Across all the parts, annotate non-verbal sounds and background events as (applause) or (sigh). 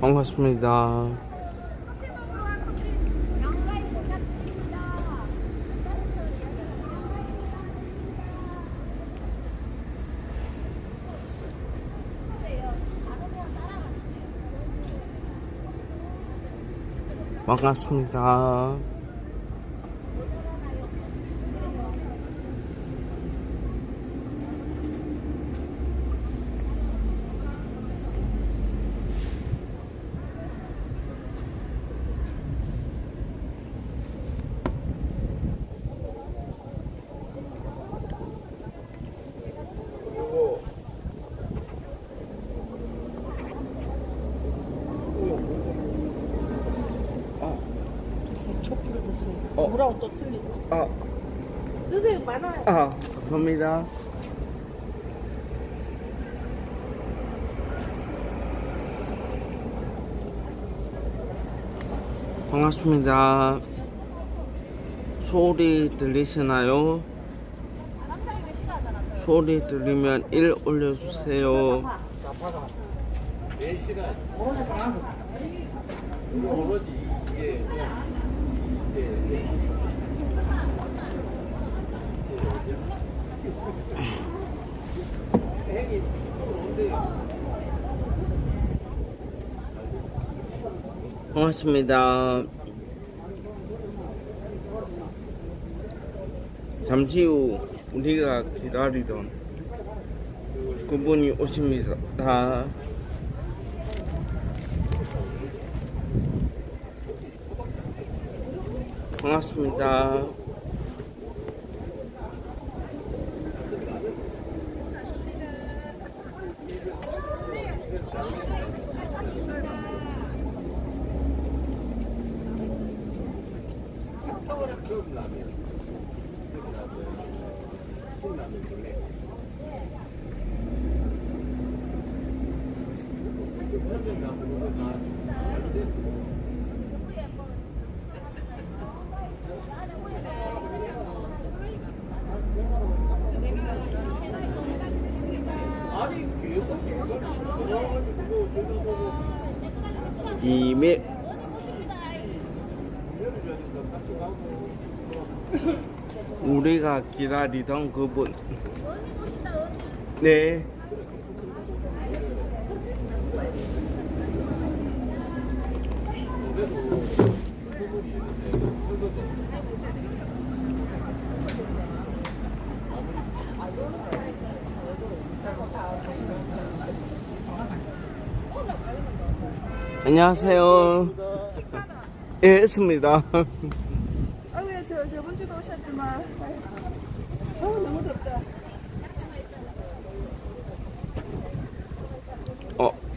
반갑습니다. 반갑습니다. 촛불을 드세요. 어. 물하고 또 틀리고. 아, 드세요, 많아요. 아, 감사합니다. 반갑습니다. 소리 들리시나요? 소리 들리면 1 올려주세요. 반갑습니다. 잠시 후 우리가 기다리던 그분이 오십니다. 반갑습니다. ームラーメン辛ラーメンですよねラーメンがものとかあれですもん이메 기다리던 그분. 네. 안녕하세요. 예 했습니다 (laughs) 아, 왜 저, 저번 주도 오셨더만. 아, 너무 덥다. 어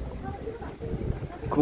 그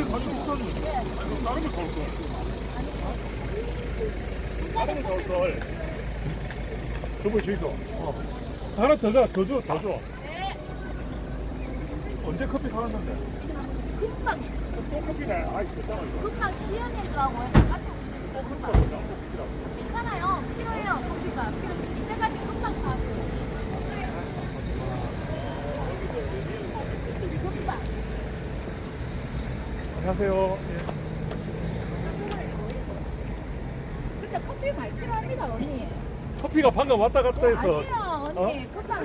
주부에 주이소 어. 하나 더 줘, 더 줘, 더 줘. 언제 커피 사왔는데? 금방 또 커피네. 아이, 이거. 금방 해가지고 또 커피가 뭐냐? 또 커피라고. 괜찮아요 필요해요 커피가 필요 이때까지 금방 사왔어요 금방 안녕하세요. 예. 근데 커피 많이 필요합니다 언니 커피가 방금 왔다 갔다 해서. 아니요 어? 언니 금방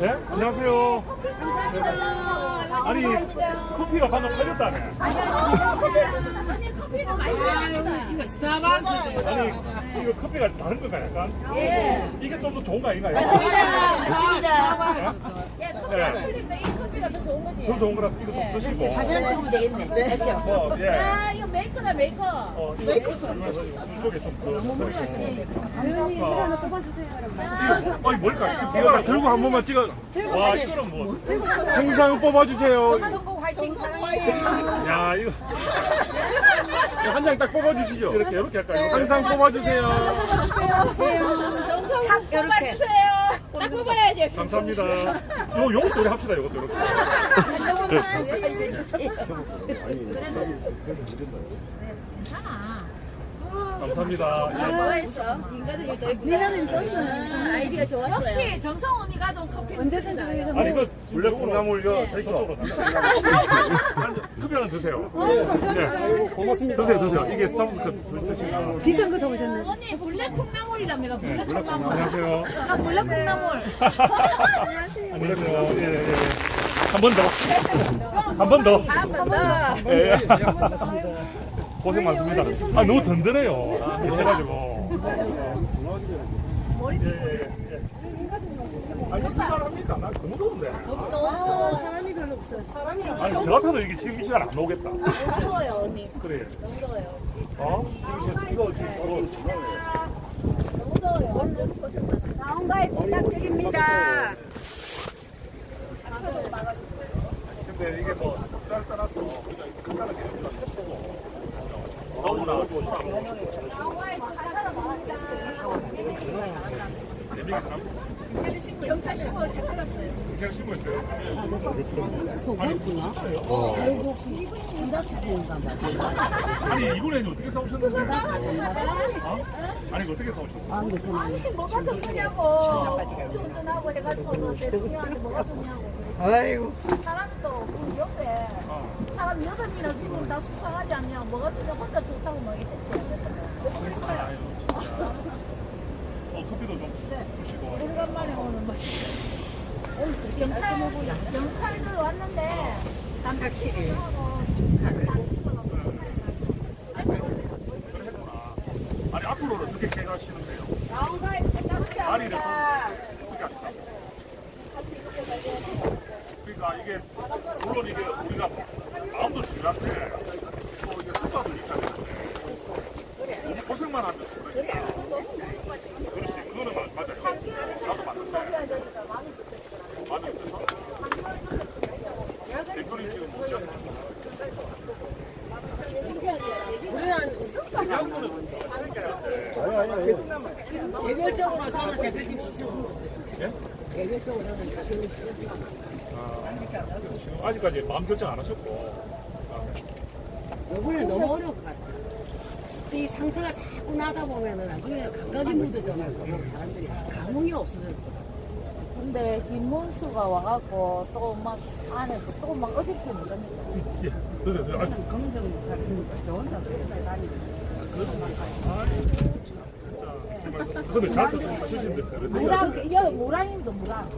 네? 안녕하세요. 커피 감사합니다 아니, 커피가 방금 팔렸다네. 언니 커피는 많이 필요합니다 이거 스타벅스 아니, 이거 커피가 다른 건가, 약간? 예. 이게 좀 더 좋은 거 아닌가요? 예 커피가 틀린데 이 커피가 더 좋은 거지 더 좋은 거라서 이거 좀 드시고. 사진 찍으면 되겠네. 맞죠? 뭐, 예. 야 이거 메이커다 메이커 어, 이거 이쪽에 좀 더. 아니, 아니, 뭘까? 이거 이거 들고 한 번만 찍어. 와, 이거는 뭐. 행상 뽑아주세요. 화이팅. 야, 이거. 한 장 딱 뽑아주시죠. 이렇게 이렇게 할까요? 항상 뽑아주세요. 탁 뽑아주세요. 딱 뽑아야지. 감사합니다. 요 요것도 우리 합시다. 요것도 이렇게. 감사합니다. 예. 좋아했어. 인간은 저희 니나는 있었어. 아이디가 좋았어요. 역시 정성 언니가 좀 커피 언제든지 여기서 아니 이거 원래 콩나물요. 저 있어. 커피 하나 드세요. 네. 고맙습니다. 드세요, 드세요. 이게 스타벅스 컵 드시면. 비싼 거 사오셨네. 언니 블랙 콩나물이랍니다. 블랙 몰라, 콩나물. 안녕하세요. 아 블랙 콩나물. (laughs) 안녕하세요. 예, 예. 한 번 더. 한 번 더. 한 번 더. 예, 예. 고생 많습니다. 아, 너무 든든해요. 오셔가지고. 예, 예, 예. 아니, 출발합니까? 나 너무 더운데. 아, 사람이 별로 없어요. 사람이 아니, 저 같아도 이게 지금 이 시간 안 오겠다. 더워요 언니. 그래. 너무 더워요. 어? 지금, 이거 지금 바로. 너무 더워요. 얼른 오셨다. 나온가에 부탁드립니다. 근데 이게 뭐, 쌀 따라서 우리가 이렇게 간단하게 해보고. 너무나 좋은 경찰 신고 잡혔어요. 그냥 신고했어요. 아니 이번에는 어떻게 싸우셨는데? 어? 아니 이거 어떻게 싸우셨어요? 아니 뭐가 좋냐고. 운전하고 해가지고 대통령한테 뭐가 좋냐고. 아이고. 사람이 또그 옆에 사람 여덟 명이나 지금 다 수상하지 않냐. 뭐가 좋냐. 혼자 좋다고 막 이랬지. 진짜. 어 커피도 좀 주시고. 오래간만에 오는 맛이. 경찰 경찰들 왔는데 담배치기 하고 아니 앞으로는 어떻게 계획하시는데요? 나온가에 부탁드립니다. 아니를 어떻게 하실까? 그러니까 이게 물론 이게 우리가 마음도 중요한데 또 이게 성과도 있어야 되는데 너무 고생만 하면 그러니까. 그렇지 그거는 맞- 맞아요. 나도 맞는데 마음이 어때서? 대표님 지금 뭐 지금 개별적으로 저는 대표님 시켰으면 좋겠어요. 개별적으로 저는 대표님 시켰으면 지금 아직까지 마음 결정 안 하셨고 이번에 너무 어려울 것 같아. 이 상처가 자꾸 나다 보면은 나중에 감각이 묻어져나 고 사람들이 감흥이 없어질 거야. 근데 김문수가 와갖고 또 막 안에서 또 막 어저께 뭐랍니까? 예. 그래서 아니, 진짜 근데 저한테 좀 하시는데 그래도 무랑 여 무랑입니다 무랑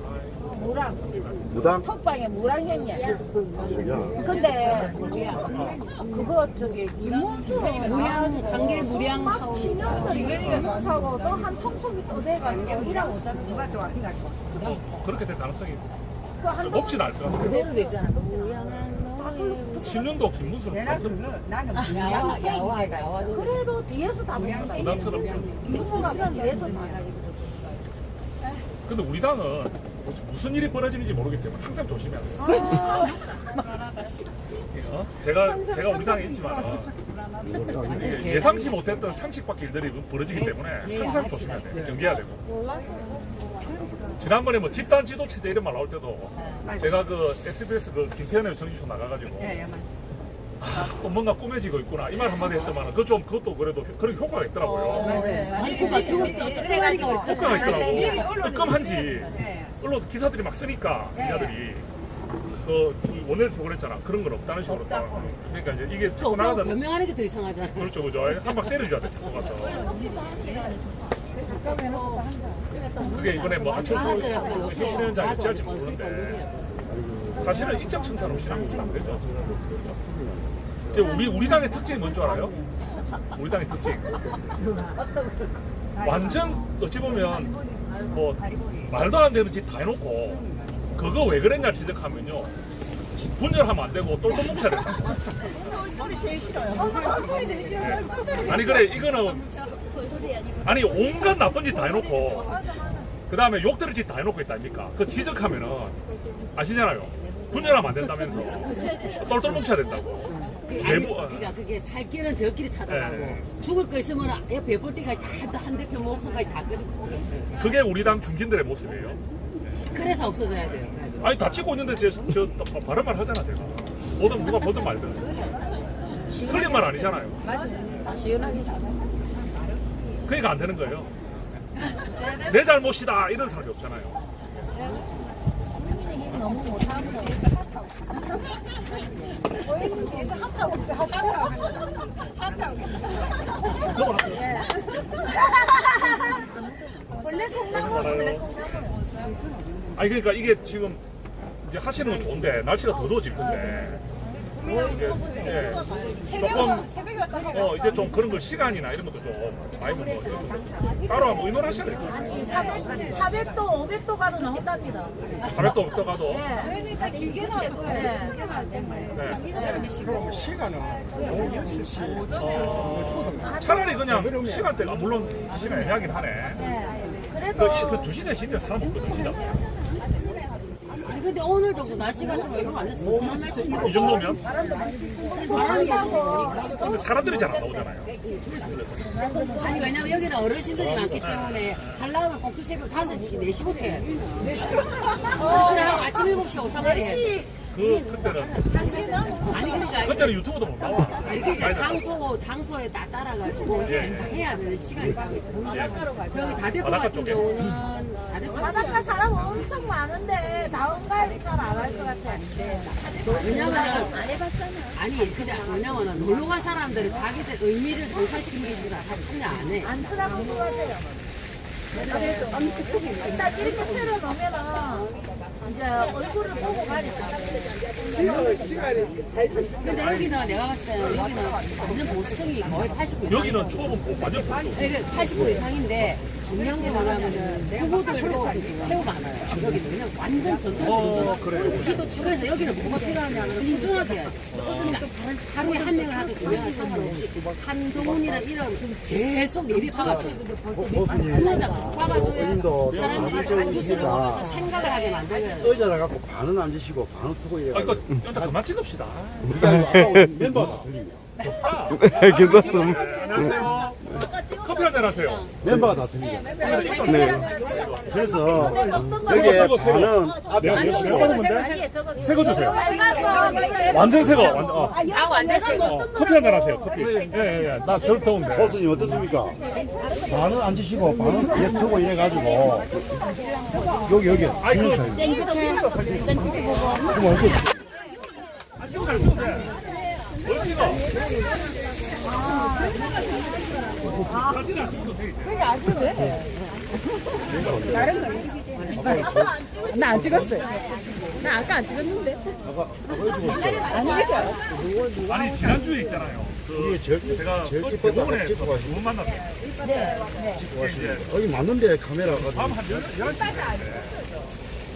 무랑 무당? 턱방에 무랑형이야. 근데 그거 저기 김문수 무량, 관계 무량 막 치는데 김문수하고 또한 통속이 떠대가지고 이라고 어쩌면 누가 좋아한다. 그렇게 될 가능성이 높진 않을 것 같아요. 그대로 되잖아. 무량한 너의 10년도 김문수는 당선 야와, 야와, 야와. 그래도 뒤에서 다 먹는다. 부담스럽죠. 김문수가 뒤에서 다. 근데 우리 당은 무슨 일이 벌어지는지 모르기 때문에 항상 조심해야 돼요. 어? 제가 제가 우리 당에 있지만 예, 예상치 못했던 상식밖에 일들이 벌어지기 때문에 항상 조심해야 돼요. 경계해야 되고. 지난번에 뭐 집단 지도체제 이런 말 나올 때도 제가 그 SBS 그 김태현의 정지쇼 나가가지고 아, 또 뭔가 꾸며지고 있구나. 이 말 한마디 했더만 그 좀 그것도 그래도 그런 효과가 있더라고요. 아니, 그거 죽을 때 어떤 때가리가 효과가 있더라고. 뜨끔한지. 언론 기사들이 막 쓰니까 기자들이 그 원내대표 그랬잖아. 그런 건 없다는 식으로 딱. 그러니까 이제 이게 자꾸 나가서 변명하는 게 더 이상하잖아. 그렇죠 그죠. 한방 때려줘야 돼 자꾸 가서. 그게 이번에 뭐 안철수 신위원장이 어찌할지 모르는데 사실은 인적 청산 없이 나가서는 안 되죠. 근데 우리 우리 당의 특징이 뭔 줄 알아요? 우리 당의 특징. 완전 어찌 보면 뭐 말도 안 되는 짓 다 해놓고 그거 왜 그랬냐 지적하면요 분열하면 안 되고 똘똘 뭉쳐야 된다. 똘똘이 제일 싫어요. 똘똘이 제일 싫어요. 아니 그래 이거는 아니 온갖 나쁜 짓 다 해놓고 그 다음에 욕 들을 짓 다 해놓고 있다 아닙니까? 그 지적하면은 아시잖아요. 분열하면 안 된다면서 똘똘 뭉쳐야 된다고. 그, 아니, 내부- 어. 그러니까 그게 살 길은 저 길이 찾아가고 네. 죽을 거 있으면 옆에 볼 때까지 다한 대표 목선까지 다 끄지고 그게 우리 당 중진들의 모습이에요. 그래서 없어져야 돼요. 아니 다치고 있는데 제, 저 바- 바른 말 하잖아 제가. 보든 누가 보든 말든. 틀린 말 아니잖아요. 시원하게 다 그러니까 안 되는 거예요. 내 잘못이다 이런 사람이 없잖아요. 너무 못하고 오해님께서 핫하고 있어 핫하고 핫하고 원래 콩나물 원래 콩나물 아니 그러니까 이게 지금 이제 하시는 건 좋은데 날씨가 더 더워질 건데 예, 조금 새벽에 왔다 하고 어 이제 좀 그런 걸 시간이나 이런 것도 좀 많이 뭐 따로 한번 의논하셔야 될 것 같아요. 400, 400도 500도 가도 나온답니다 800도 없다 가도 네. 저희는 다 길게 나올 거예요 네. 길게 나올 때문에 어, 차라리 그냥 시간대가 물론 시간 애매하긴 하네. 네. 그, 그래도 그 2시 3시인데 사람 없거든 진짜. 아니 근데 오늘 정도 날씨 같으면 이거 완전 선선한 날씨 이 정도면? 바람이 보니까 근데 사람들이 잘 안 나오잖아요. 아니 왜냐면 여기는 어르신들이 많기 때문에 하려면 꼭두 새벽 5시 4시부터 해 4시 그래 하고 아침 7시에 오사발이 해 그 그때는 아니 그러니까 이게 그때는 유튜브도 못 나와. 아니 그러니까 장소 장소에 다 따라가지고 해, 해야 되는 시간이 있거든요. 저기 다대포 바닷가 같은 쪽에. 경우는 다대포 바닷가 사람 엄청 많은데 다운가를 잘안 할것 같아 왜냐면은 안 해봤잖아 아니 그냥 왜냐면은 놀러 간 사람들은 자기들 의미를 상상시키는 게 지금 다 참여 안 해. 안 쳐다보는 것 같아요 일단 이렇게 채워놓으면은 이제 얼굴을 보고 가니까 근데 여기는 내가 봤을 때는 여기는 완전 보수층이 거의 80% 이상. 여기는 추억은 꼭 완전 이게 80% 이상인데 중요한 게 뭐냐면은 후보들도 최고 많아요. 여기는 그냥 완전 전통 어. 그래서 여기는 뭐가 필요하냐면 꾸준하게 해야 돼. 그러니까 하루에 한 명을 하든 두 명을 상관없이 한동훈이라는 이름 계속 내리 박아줘요. 그러다 계 스스로 있으니까. 보면서 생각을 하게 만드는 의자를 갖고 반은 앉으시고 반은 쓰고 아 이래가지고 이거 일단 그만 찍읍시다. 우리가 아까 멤버가 다 틀리냐 좋다. 네, 괜찮습니다. 네, 안녕하세요. 커피 한잔 하세요. 멤버가 다 틀리냐 네. 그래서 새거, 여기에 새거, 새거. 반은 앞에 네, 앉으시고 새거 주세요. 빨간 완전 새거. 완전, 어. 다 완전 새거. 어, 커피 한잔 하세요. 커피. 예 예 예. 나 겨울 더운데. 보스님 어떻습니까? 반은 앉으시고 반은 뒤에 서고 이래가지고 여기 여기 아이 그 그럼 어떻게? 안 찍어도 안 찍어도 돼. 뭘 찍어? 사진 안 찍어도 돼 이제. 나안 찍었어요 나 아까 안 찍었는데 아니겠죠 아니 지난주에 있잖아요. 그 제가 제일 어, 기뻤다 대공원에서 찍고 가시고 두분 만났어요. 네. 이제 여기 맞는데 카메라가 밤 한 11시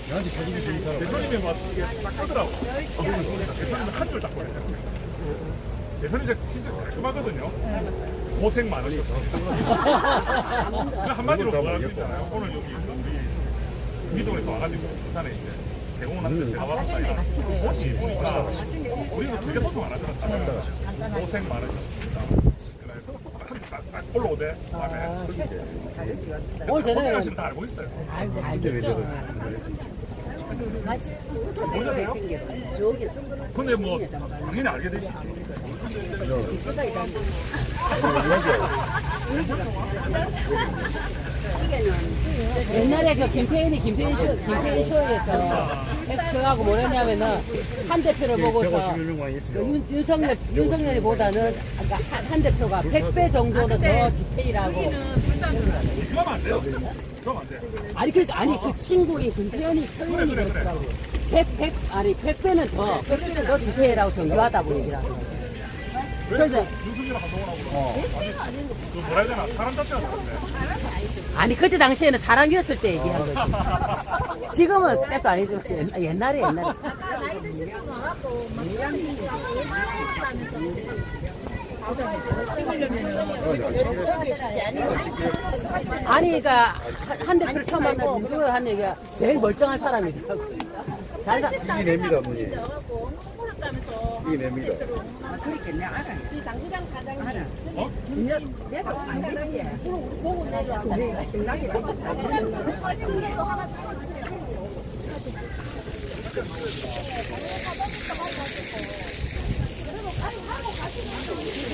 나한테 사진이 좀 사람 대표님이 막 이게 딱 하더라고. 대표님은 한줄딱 보내요. 대표님 진짜 진짜 깔끔하거든요. 고생 많으셨어. 그 한마디로 뭐할 수 있잖아요. 오늘 여기 우리 미동에서 와가지고 부산에 이제 대공원한테 제가 와봤어요. 옷이 보니까 우리는 되게 소통 안 하더라. 고생 많으셨습니다. 한줄딱 올라오대. 다음에 오늘 저녁에 고생하시는 다 알고 있어요. 알겠죠. 모르세요? 근데 뭐 당연히 알게 되시지. 옛날에 그 김태인이 김태인 쇼, 김태인 쇼에서 그하고 뭐랬냐면은 한 대표를 보고서 150명 그 윤, 윤석열, 윤석열이보다는 아까 한, 한 대표가 100배 정도는 더 디테일하고. 그러면 안 돼요. 그러면 안 돼. 아니 그 아니 그 친구인 김태현이 표현이 됐더라고. 100, 100 아니 100배는 더 100배는 더 디테일하고 정교하다고 얘기를 하더라고 그래서 윤석열 한동훈 하고 그 뭐라 해야 되나? 사람 자체가 다른데. 아니 그때 당시에는 사람이었을 때 얘기한 거지. (laughs) 지금은 때도 아니지만 옛- 옛날에 옛날에. 나이 드신 분 와갖고 막 아니 그러니까 한- 한 대표를 처음 만난 민주가 한 얘기가 제일 멀쩡한 사람이더라고. 잘 사- 이게 냅니다 어머 니 와갖고 홍보를 따면서 이 냅니다. 그렇겠네 알아. 이 당구장 사장님. 알아. 내도 안 가는 게. 보고 내가 당장이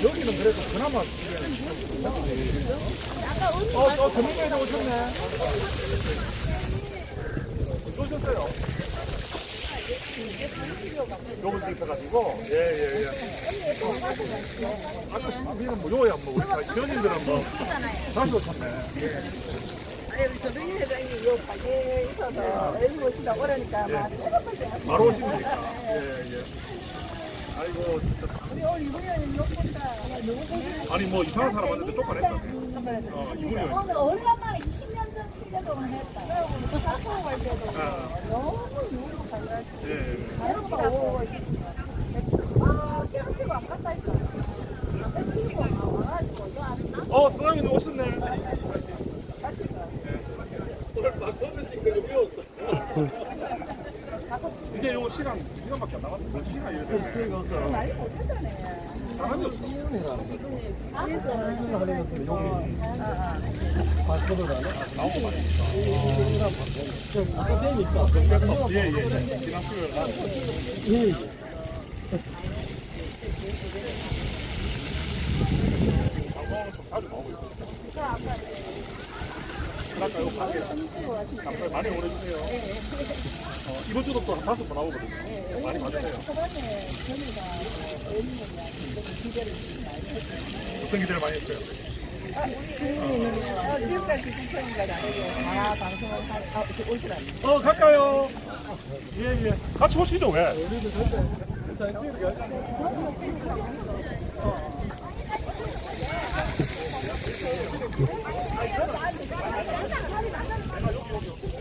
여기는 그래도 그나마 어, 저 전문가에서 오셨네. 오셨어요. 요거 있어가지고, 예, 예, 예. 아까 우리는 뭐, 요야, 뭐, 우리 현인들은 뭐, 오셨네. 아니 우리 조동희 회장님 요 가게에 있어서 여기 오신다 오라니까 막 취급할 때 바로 오십니까? 예, 예. 아이고, 진짜. 우리 오늘 이분이 못 본다. 아니, 뭐, 이상한 사람 왔는데 쫓아냈다. 어, 이분이. 오늘 20년 전 실력으로 했다. 사고 갈 때도 아, 너무 유로 달라. 예, 예. 자연가 오고 아 깨끗이고 안 갔다 했어. 깨끗이고 안 와가지고 이거 안 나? 어, 성함이 오셨네. 같이 가. 이제 요 시간, 두 시간밖에 안 남았는데, 몇 시간 이래 되네. 말이 못하잖아요. 사람이 없어. 예, 예, 예. 기남 수요일 날. 방송은 좀 자주 나오고 있어요. 담배 많이 오래주세요. 어, 이번 주도 또한 다섯 번 나오거든요. 많이 받으세요. 어떤 기대를 많이 했어요? 어, 지금까지 신청인가 아니고 다 방송을 한 아, 이렇게 올줄 알았네. 어, 갈까요? 예, 예. 같이 오시죠, 왜? 이렇게. 이쪽으로 오세요. 예, 예. 몇장 찍어요, 이렇게.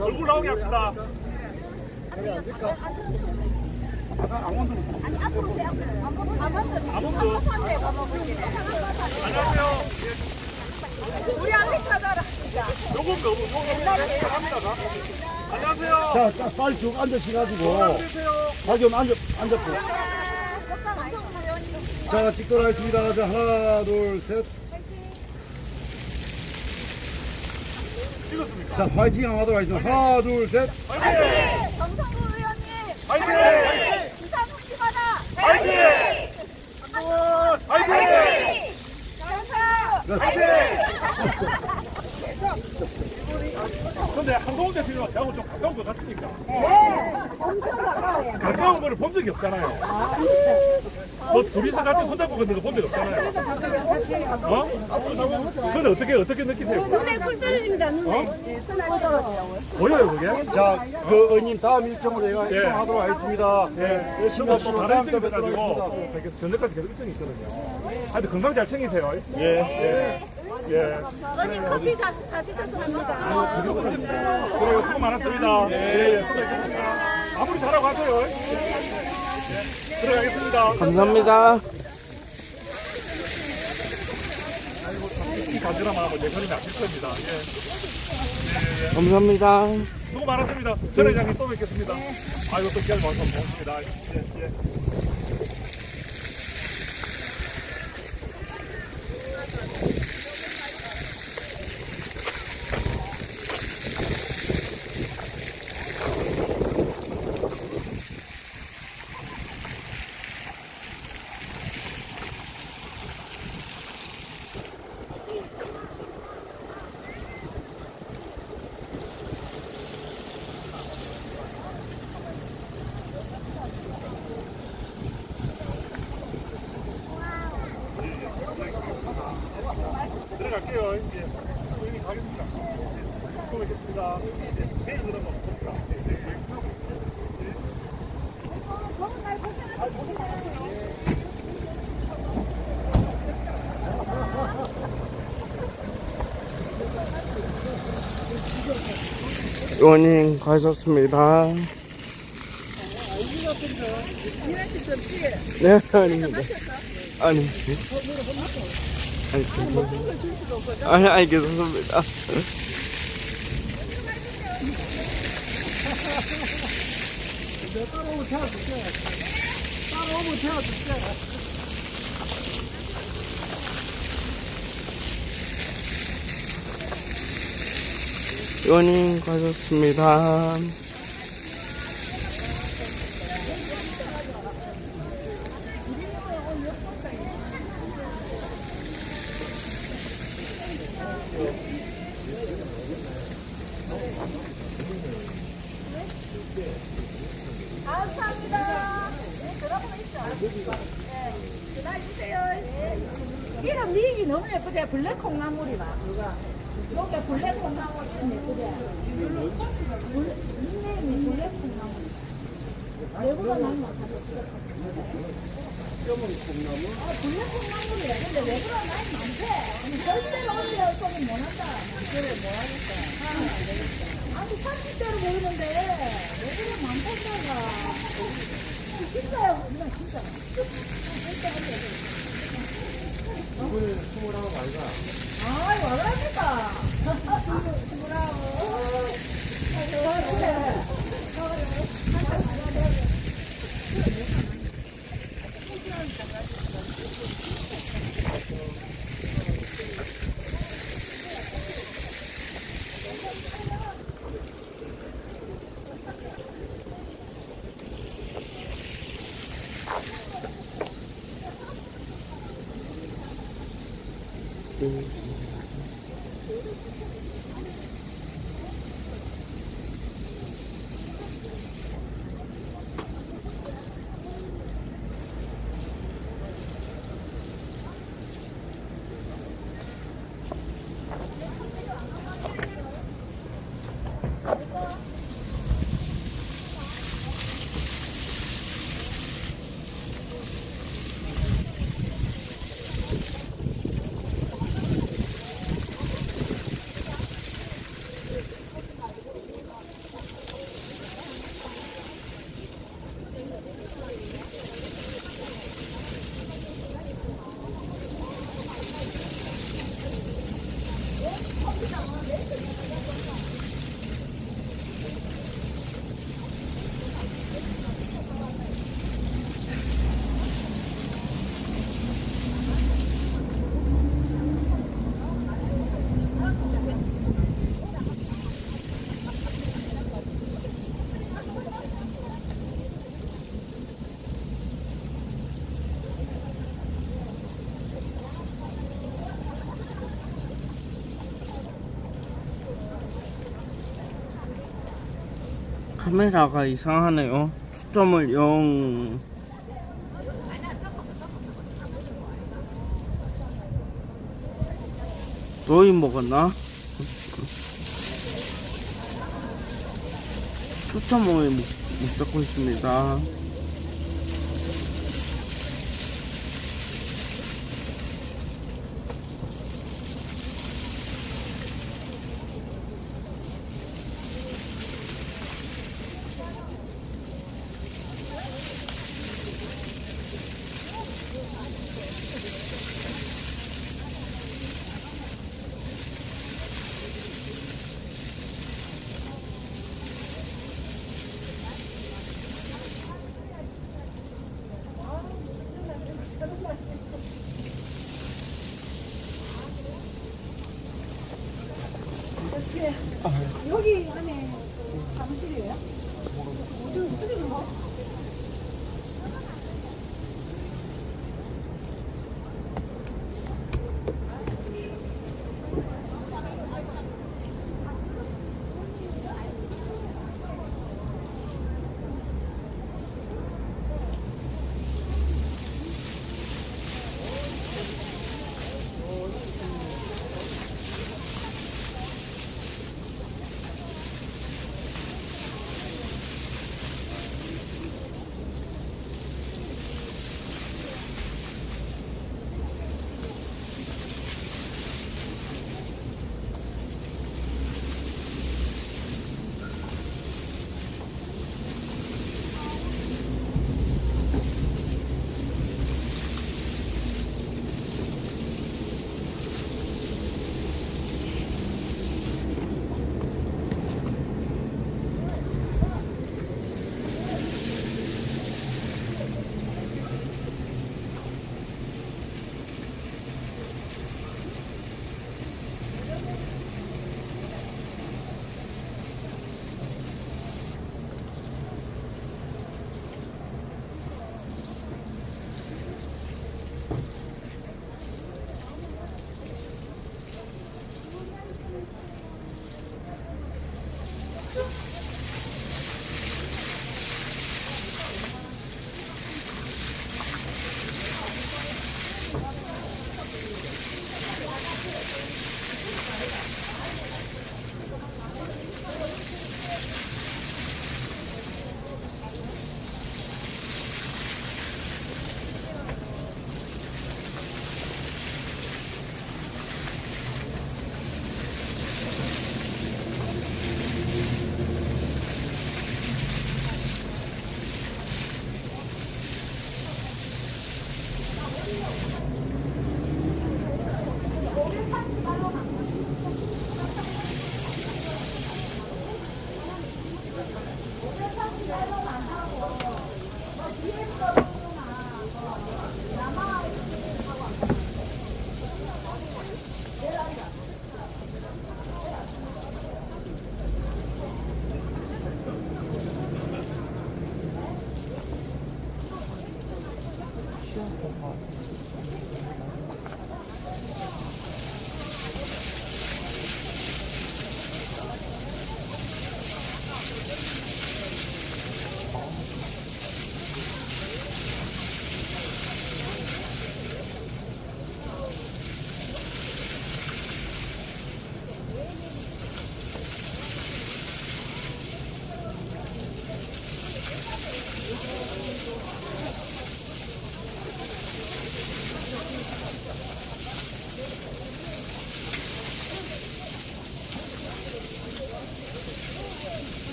얼굴 나오게 합시다. 안녕하세요. 우리 찾아라. 요건 뭐, 요건 합니다. 자. 안녕하세요. 자, 자, 빨리 쭉 앉으셔가지고. 안녕하세요. 자기 좀 앉아, 앉았고. 자, 찍도록 하겠습니다. 자, 하나, 둘, 셋. 찍었습니까? 자, 파이팅 한번 하도록 하겠습니다. 하나, 둘, 셋. 화이팅! 정성구 의원님, 화이팅! 부산 묵지마다 화이팅! 화이팅! 화이팅! 근데 한동훈 대표님과 저하고 좀 가까운 것 같습니까? 네, 엄청 가까워요. 가까운 거를 본 적이 없잖아요. 뭐 둘이서 같이 손잡고 걷는 거 본 적이 없잖아요. 어? 근데 어떻게 어떻게 느끼세요? 눈에 꿀 떨어집니다. 눈에. 어? 보여요 그게? 자, 그 의원님 다음 일정으로 제가 예. 이동하도록 하겠습니다. 예, 열심히 또 하시고 다른 다음 일정이 주에 뵙도록 있어가지고 하겠습니다. 전날까지 계속 일정이 있거든요. 하여튼 건강 잘 챙기세요. 예. 예. 예. 언니 커피 사, 사주셔서 합니다. 그래요. 수고 많았습니다. 예, 예. 수고하셨습니다. 마무리 잘하고 하세요. 예. 들어가겠습니다. 감사합니다. 이내 손이 나실 겁니다. 예. 감사합니다. 수고 많았습니다. 전 회장님 또 뵙겠습니다. 아이고, 또 기다려 고맙습니다. 예, 예. 들어갈게요. 예. 여기 가겠습니다. 예. 또 뵙겠습니다. 예. 내일 그러면 봅시다. 예, 예. 의원님, 가셨습니다. 네, 아닙니다. 아니. 아니. 아니, 괜찮습니다. 연인 가졌습니다. 감사합니다. 네, 그러면 있죠. 네, 기다려주세요. 네. 이름 니기 너무 예쁘대. 블랙 콩나물이 막, 누가. 여기 블랙 콩나물 이름 예쁘대. 블- 닉네임이 블랙 콩나물. 외국어 하겠어. 아, 블랙 콩나물이래. 근데 외국어 나이 많대. 절대로 올려 소리 못 한다. 그래, 뭐 하겠어. 아, 아니, 30대로 보이는데, 외국어 많다가. 진짜요, 그냥 진짜. 아이, 카메라가 이상하네요. 초점을 영. 너희 먹었나? 초점을 못, 못 잡고 있습니다. 여기 안에 사무실이에요? 어떻게 들어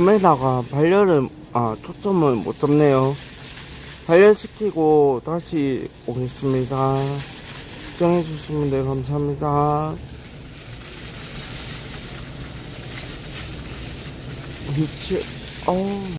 카메라가 발열을 아 초점을 못 잡네요. 발열시키고 다시 오겠습니다. 시청해 주신 분들 감사합니다. 미치 어우